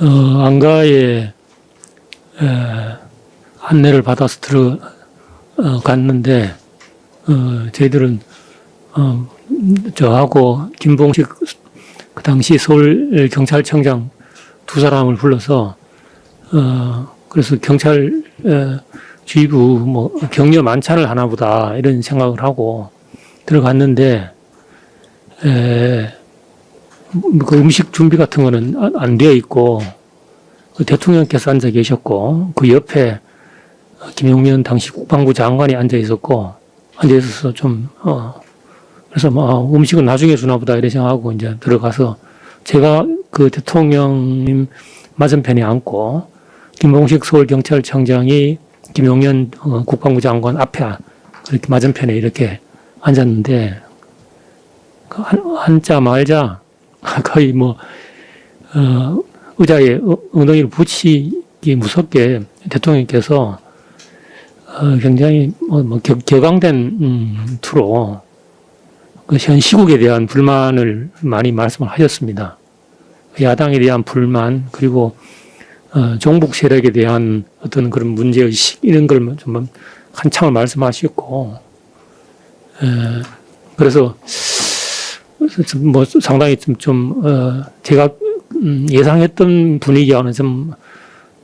어, 안가에 에, 안내를 받아서 들어갔는데 어, 저희들은 어, 저하고 김봉식 그 당시 서울 경찰청장 두 사람을 불러서 어, 그래서 경찰 에, 지휘부 뭐 격려 만찬을 하나 보다 이런 생각을 하고 들어갔는데 에, 그 음식 준비 같은 거는 안- 안 되어 있고 그 대통령께서 앉아 계셨고 그 옆에 김용민 당시 국방부 장관이 앉아 있었고 앉아 있어서 좀 어, 그래서 뭐 아, 음식은 나중에 주나 보다 이래 생각하고 이제 들어가서 제가 그 대통령님 맞은편에 앉고 김봉식 서울경찰청장이 김용현 어, 국방부 장관 앞에 그렇게 맞은편에 이렇게 앉았는데 그 한, 한자 말자 거의 뭐 어, 의자에 어- 엉덩이를 붙이기 무섭게 대통령께서 어, 굉장히 뭐, 뭐 격, 격앙된 음, 투로 그 현 시국에 대한 불만을 많이 말씀을 하셨습니다. 야당에 대한 불만 그리고 어, 종북 세력에 대한 어떤 그런 문제 의식 이런 걸 좀 한참을 말씀하셨고 에, 그래서 좀 뭐 상당히 좀, 좀 어, 제가 음, 예상했던 분위기와는 좀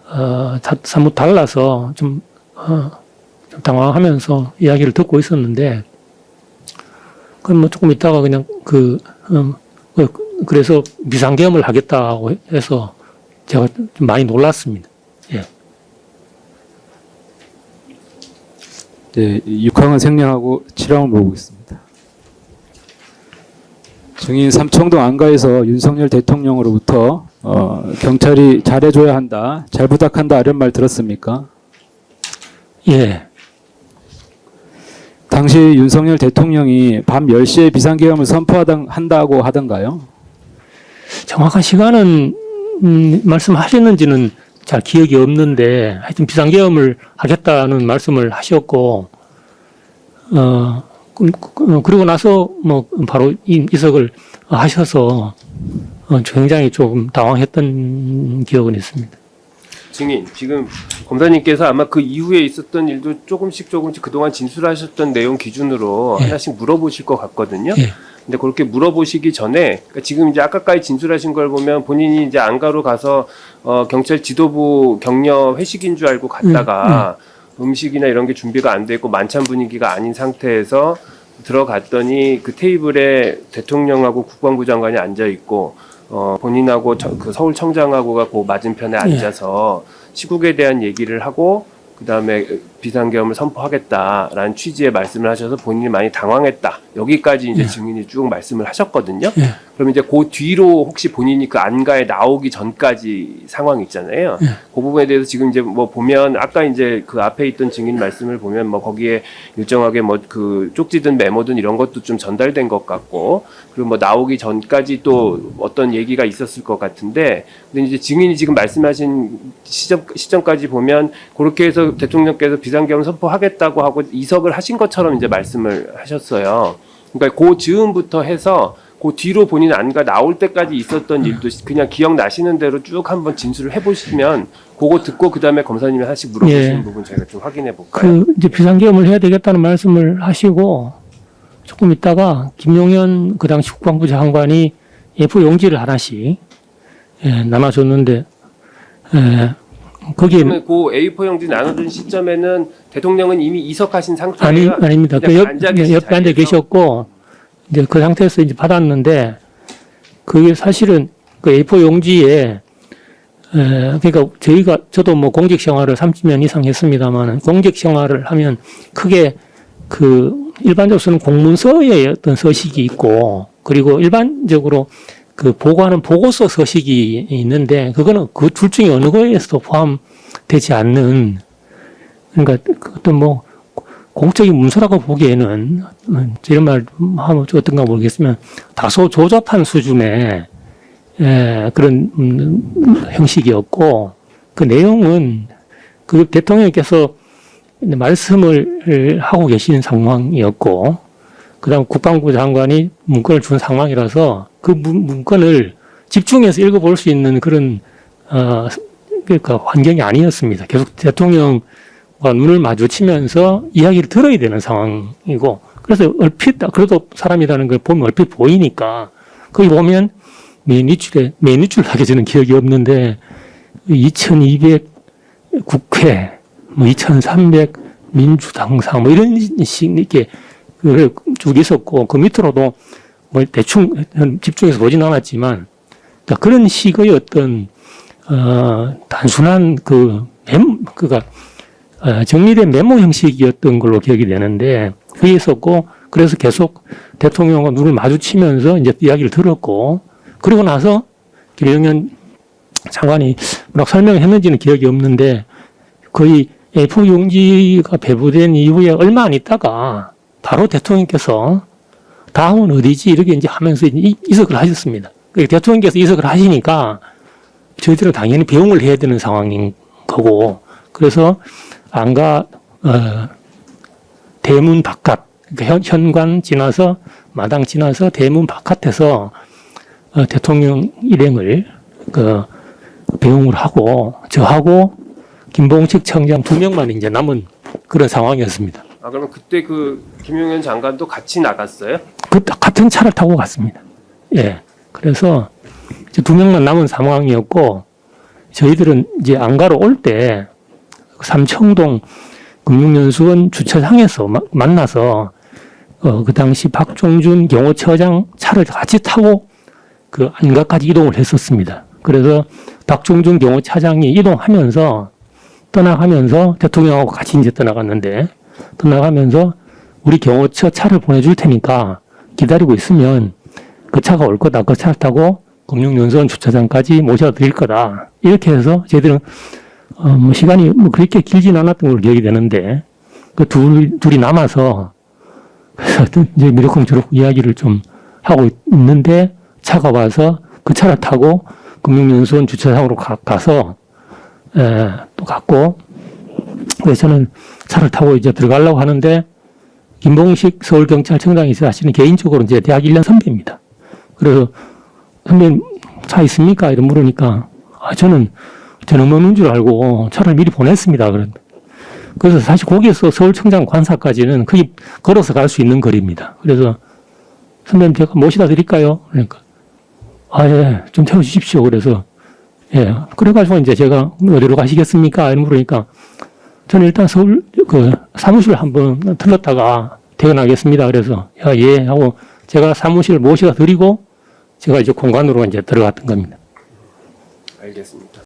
어, 다, 사뭇 달라서 좀, 어, 좀 당황하면서 이야기를 듣고 있었는데 그럼 뭐 조금 있다가 그냥 그, 음, 그- 그래서 비상계엄을 하겠다고 해서 제가 좀 많이 놀랐습니다. 네, 6항은 생략하고 7항을 물어보겠습니다. 증인 삼청동 안가에서 윤석열 대통령으로부터 어, 경찰이 잘해줘야 한다, 잘 부탁한다 이런 말 들었습니까? 예, 당시 윤석열 대통령이 밤 10시에 비상계엄을 선포한다고 하던가요? 정확한 시간은 음, 말씀하셨는지는 잘 기억이 없는데 하여튼 비상계엄을 하겠다는 말씀을 하셨고 어 그- 그- 그리고 나서 뭐 바로 이- 이석을 하셔서 어, 굉장히 조금 당황했던 기억은 있습니다. 증인 지금 검사님께서 아마 그 이후에 있었던 일도 조금씩 조금씩 그동안 진술하셨던 내용 기준으로 예. 하나씩 물어보실 것 같거든요. 예. 근데 그렇게 물어보시기 전에 그러니까 지금 이제 아까까지 진술하신 걸 보면 본인이 이제 안가로 가서 어, 경찰 지도부 격려 회식인 줄 알고 갔다가 음, 식이나 이런 게 준비가 안 돼 있고 만찬 분위기가 아닌 상태에서 들어갔더니 그 테이블에 대통령하고 국방부 장관이 앉아 있고 어, 본인하고 저- 그 서울 청장하고가 그 맞은편에 앉아서 시국에 대한 얘기를 하고 그 다음에 비상계엄을 선포하겠다라는 취지의 말씀을 하셔서 본인이 많이 당황했다. 여기까지 이제 예. 증인이 쭉 말씀을 하셨거든요. 예. 그럼 이제 그 뒤로 혹시 본인이 그 안가에 나오기 전까지 상황 있잖아요. 예. 그 부분에 대해서 지금 이제 뭐 보면 아까 이제 그 앞에 있던 증인 말씀을 보면 뭐 거기에 일정하게 뭐 그 쪽지든 메모든 이런 것도 좀 전달된 것 같고 그리고 뭐 나오기 전까지 또 어떤 얘기가 있었을 것 같은데 근데 이제 증인이 지금 말씀하신 시점 시점까지 보면 그렇게 해서 대통령께서 비상 계엄 선포하겠다고 하고 이석을 하신 것처럼 이제 말씀을 하셨어요. 그러니까 그 즈음부터 해서 그 뒤로 본인 안가 나올 때까지 있었던 일도 그냥 기억 나시는 대로 쭉 한번 진술을 해보시면 그거 듣고 그 다음에 검사님이 하나씩 물어보시는 예. 부분 저희가 좀 확인해 볼까요? 그 이제 비상계엄을 해야 되겠다는 말씀을 하시고 조금 있다가 김용현 그 당시 국방부 장관이 예포 용지를 하나씩 예, 나눠줬는데 예, 거기에 그러면 그 A4 용지 나눠준 시점에는 대통령은 이미 이석하신 아니 상태예요. 아닙니다. 그 옆, 옆에 앉아? 계셨고 이제 그 상태에서 이제 받았는데 그게 사실은 그 A4 용지에 에, 그러니까 저희가 저도 뭐 공직 생활을 30년 이상 했습니다만 공직 생활을 하면 크게 그 일반적으로 쓰는 공문서의 어떤 서식이 있고 그리고 일반적으로 그 보고하는 보고서 서식이 있는데 그거는 그 둘 중에 어느 거에서도 포함되지 않는 그러니까 그 어떤 뭐 공적인 문서라고 보기에는 음, 이런 말 하면 좀 어떤가 모르겠으면 다소 조잡한 수준의 예, 그런 음, 형식이었고 그 내용은 그 대통령께서 말씀을 하고 계신 상황이었고 그다음 국방부 장관이 문건을 준 상황이라서 그 문- 문건을 집중해서 읽어볼 수 있는 그런 어, 어, 그러니까 환경이 아니었습니다. 계속 대통령과 눈을 마주치면서 이야기를 들어야 되는 상황이고 그래서 얼핏 그래도 사람이라는 걸 보면 얼핏 보이니까 거기 보면 매니출에 매니출 하게 저는 기억이 없는데 2200 국회 뭐2300 민주당상 뭐 이런 식 이렇게 그쭉 있었고 그 밑으로도 뭐 대충 집중해서 보진 않았지만 그러니까 그런 식의 어떤 어 단순한 그 멤, 그가 어, 정리된 메모 형식이었던 걸로 기억이 되는데 그게 있었고 그래서 계속 대통령과 눈을 마주치면서 이제 이야기를 들었고 그러고 나서 김영현 장관이 뭐라고 설명했는지는 기억이 없는데 거의 A4 용지가 배부된 이후에 얼마 안 있다가 바로 대통령께서 다음은 어디지 이렇게 이제 하면서 이- 이석을 하셨습니다. 그 대통령께서 이석을 하시니까 저희들은 당연히 배웅을 해야 되는 상황인 거고 그래서 안가 어, 대문 바깥 그러니까 현, 현관 지나서 마당 지나서 대문 바깥에서 어, 대통령 일행을 그 배웅을 하고 저하고 김봉식 청장 두 명만 이제 남은 그런 상황이었습니다. 아 그러면 그때 그 김용현 장관도 같이 나갔어요? 그 같은 차를 타고 갔습니다. 예. 그래서 두 명만 남은 상황이었고 저희들은 이제 안가로 올 때 삼청동 금융연수원 주차장에서 마- 만나서 어, 그 당시 박종준 경호처장 차를 같이 타고 그 안가까지 이동을 했었습니다. 그래서 박종준 경호차장이 이동하면서 떠나가면서 대통령하고 같이 이제 떠나갔는데 떠나가면서 우리 경호처 차를 보내줄 테니까 기다리고 있으면 그 차가 올 거다. 그 차를 타고 금융연수원 주차장까지 모셔 드릴 거다. 이렇게 해서 저희들은 어, 뭐 시간이 뭐 그렇게 길진 않았던 걸로 기억이 되는데 그 둘, 둘이 남아서 그래서 이제 미륵콩처럼 이야기를 좀 하고 있는데 차가 와서 그 차를 타고 금융연수원 주차장으로 가, 가서 에, 또 갔고 그래서 저는 차를 타고 이제 들어가려고 하는데 김봉식 서울경찰청장이 사실은 개인적으로 이제 대학 1년 선배입니다. 그래서 선배님 차 있습니까? 이런 물으니까 아 저는 저는 없는 줄 알고 차를 미리 보냈습니다. 그런 그래서 사실 거기에서 서울청장 관사까지는 거의 걸어서 갈 수 있는 거리입니다. 그래서 선배님 제가 모시다 드릴까요? 그러니까 아 예, 좀 태워주십시오. 그래서 예, 그래가지고 이제 제가 어디로 가시겠습니까? 이런 물으니까 저는 일단 서울 그 사무실 한번 들렀다가 퇴근하겠습니다. 그래서 야, 예 하고 제가 사무실 모시다 드리고 제가 이제 공간으로 이제 들어갔던 겁니다. 알겠습니다.